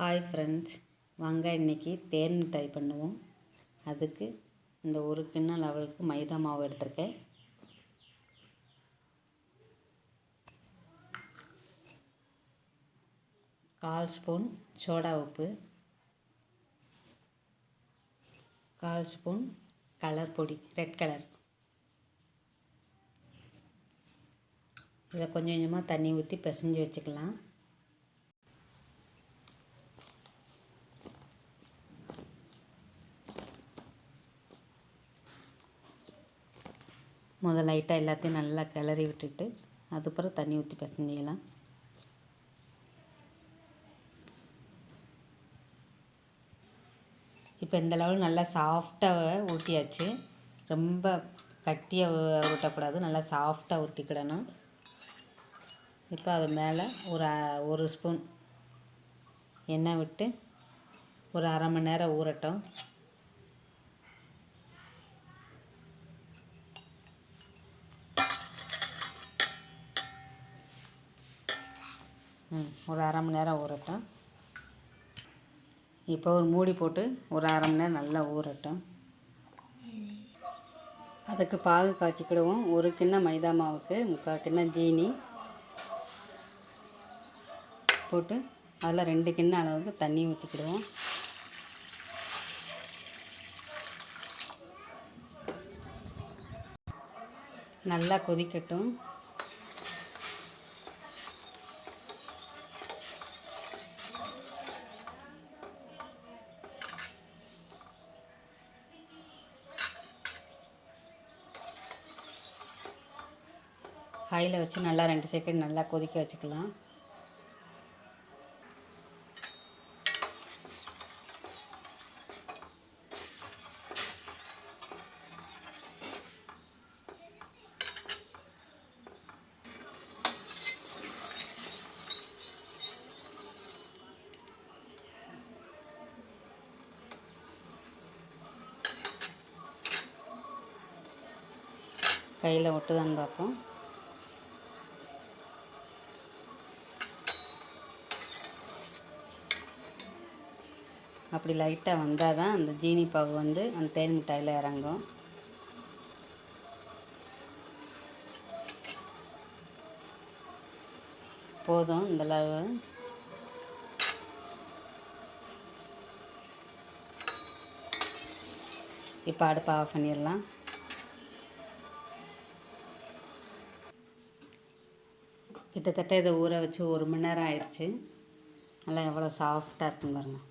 Hi friends வாங்க இன்றைக்கி தேன் மிட்டாய் பண்ணுவோம். அதுக்கு இந்த ஒரு கிண்ணம் லெவலுக்கு மைதா மாவு எடுத்திருக்கேன். கால் ஸ்பூன் சோடா உப்பு. கால் ஸ்பூன் கலர் பொடி ரெட் கலர். இதை கொஞ்சம் கொஞ்சமாக தண்ணி ஊற்றி பிசைஞ்சு வச்சுக்கலாம். முதல் லைட்டாக எல்லாத்தையும் நல்லா கிளறி விட்டுட்டு அதுக்கப்புறம் தண்ணி ஊற்றி பிசைஞ்சிக்கலாம் இப்போ இந்த லெவல் நல்லா சாஃப்டாக ஊற்றியாச்சு ரொம்ப கட்டியாக ஊட்டக்கூடாது நல்லா சாஃப்டாக ஊற்றிக்கிடணும் இப்போ அது மேலே ஒரு ஒரு ஸ்பூன் எண்ணெய் விட்டு ஒரு அரை மணி நேரம் ஊறட்டும். ஒரு அரை மணி நேரம் ஊறட்டும். இப்போ ஒரு மூடி போட்டு ஒரு அரை மணி நேரம் நல்லா ஊறட்டும். அதுக்கு பாகு காய்ச்சிக்கிடுவோம். ஒரு கிண்ணம் மைதா மாவுக்கு முக்கால் கிண்ணம் ஜீனி போட்டு அதில் ரெண்டு கிண்ணம் அளவுக்கு தண்ணி ஊற்றிக்கிடுவோம் நல்லா கொதிக்கட்டும். ஹையில் வச்சு நல்லா ரெண்டு செகண்ட் நல்லா கொதிக்க வச்சுக்கலாம். கையில் ஒட்டுதான்னு பார்ப்போம். அப்படி லைட்டாக வந்தால் தான் அந்த ஜீனி பாகு வந்து அந்த தேன் மிட்டாயில் இறங்கும். போதும் இந்த அளவு. இப்போ அடுப்பை ஆஃப் பண்ணிடலாம். கிட்டத்தட்ட இதை ஊற வச்சு ஒரு மணி நேரம் ஆயிடுச்சு. நல்லா எவ்வளோ சாஃப்டாக இருக்குன்னு பாருங்கள்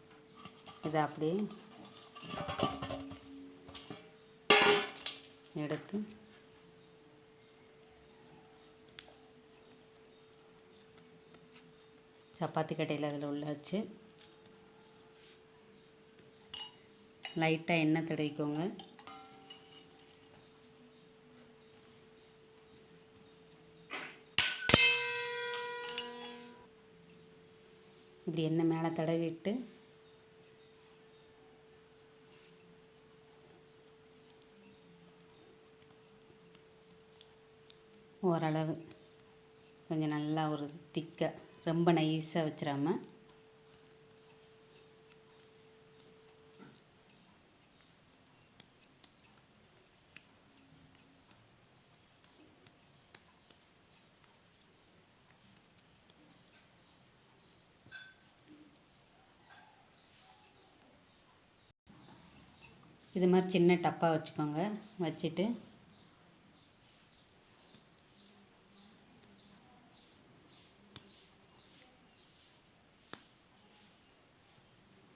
இதை அப்படியே எடுத்து. சப்பாத்தி கட்டையில் அதில் உள்ள வச்சு. லைட்டாக எண்ணெய் தடவிக்கோங்க. இப்படி எண்ணெய் மேலே தடவிட்டு ஓரளவு. கொஞ்சம் நல்லா ஒரு திக்காக ரொம்ப நைஸாக வச்சிடாம இது மாதிரி சின்ன டப்பா வச்சுக்கோங்க. வச்சுட்டு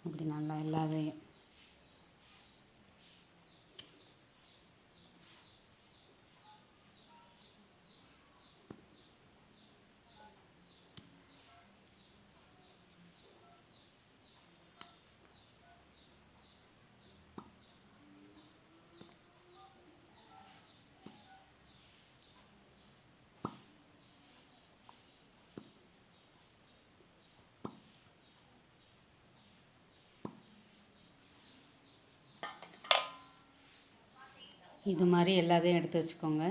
இப்படி நல்லா எல்லாத்தையும் இது மாதிரி எல்லாத்தையும் எடுத்து வச்சுக்கோங்க.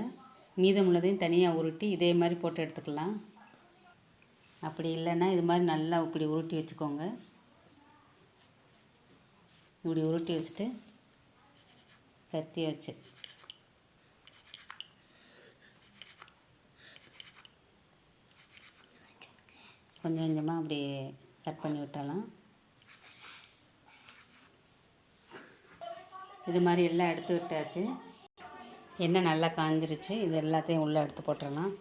மீதம் உள்ளதையும் தனியாக உருட்டி இதே மாதிரி போட்டு எடுத்துக்கலாம். அப்படி இல்லைன்னா இது மாதிரி நல்லா இப்படி உருட்டி வச்சுக்கோங்க. இப்படி உருட்டி வச்சுட்டு கத்தி வச்சு. கொஞ்சம் கொஞ்சமாக அப்படி கட் பண்ணி விட்டலாம் இது மாதிரி எல்லாம் எடுத்து விட்டாச்சு. எண்ணெய் நல்லா காஞ்சிருச்சு இது எல்லாத்தையும் உள்ளே எடுத்து போட்டுடலாம்.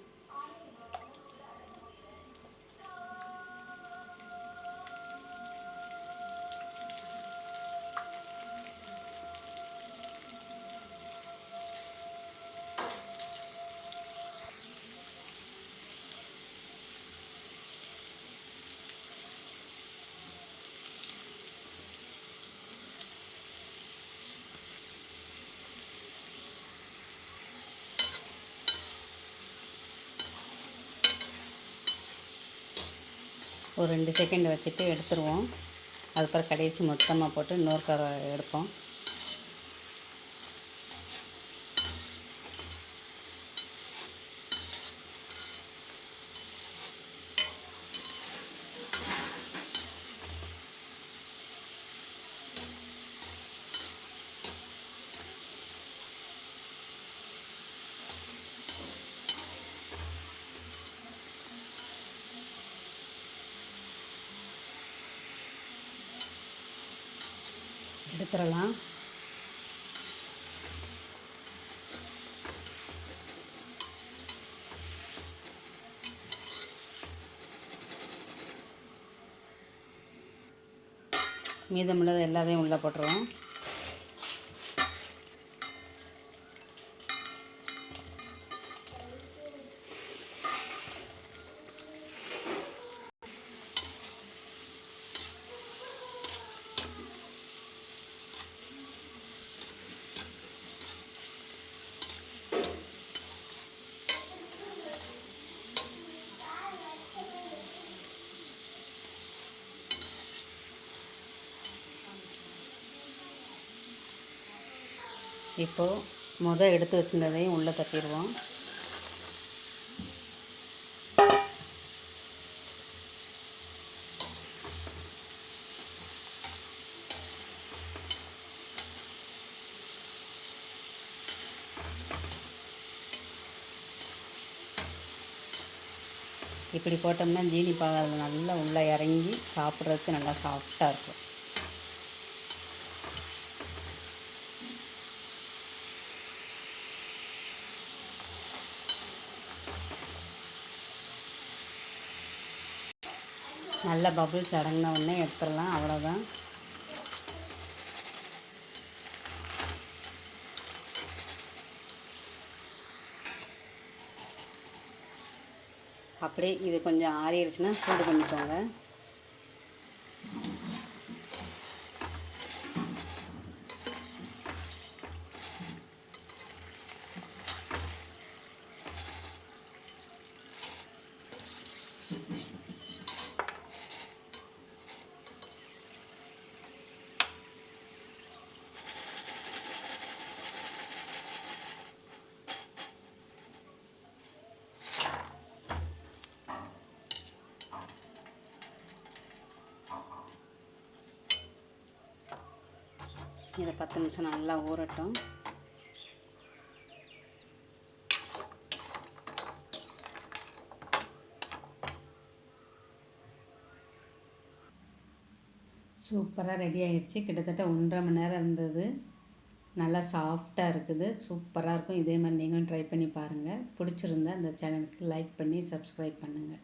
ஒரு ரெண்டு செகண்ட் வச்சுட்டு எடுத்துருவோம். அதுக்கப்புறம் கடைசி மொத்தமாக போட்டு இன்னொரு கரை எடுப்போம். எடுத்துடலாம். மீதமுள்ளது எல்லாத்தையும் உள்ளே போட்டுருவோம். இப்போது முத எடுத்து வச்சுருந்ததையும் உள்ளே தட்டிடுவோம். இப்படி போட்டோம்னா ஜீனி பாகம் நல்லா உள்ளே இறங்கி சாப்பிட்றதுக்கு நல்லா சாஃப்டாக இருக்கும். நல்ல பபுள்ஸ் அடங்கின உடனே எடுத்துடலாம் அவ்வளோதான் அப்படியே இது கொஞ்சம் ஆறிடுச்சுன்னா சூடு பண்ணிக்கோங்க. இதை பத்து நிமிஷம் நல்லா ஊறட்டும். சூப்பராக ரெடி ஆயிடுச்சு கிட்டத்தட்ட ஒன்றரை மணி நேரம் இருந்தது. நல்லா சாஃப்டாக இருக்குது. சூப்பராக இருக்கும். இதே மாதிரி நீங்களும் ட்ரை பண்ணி பாருங்கள் பிடிச்சிருந்தா இந்த சேனலுக்கு லைக் பண்ணி சப்ஸ்கிரைப் பண்ணுங்கள்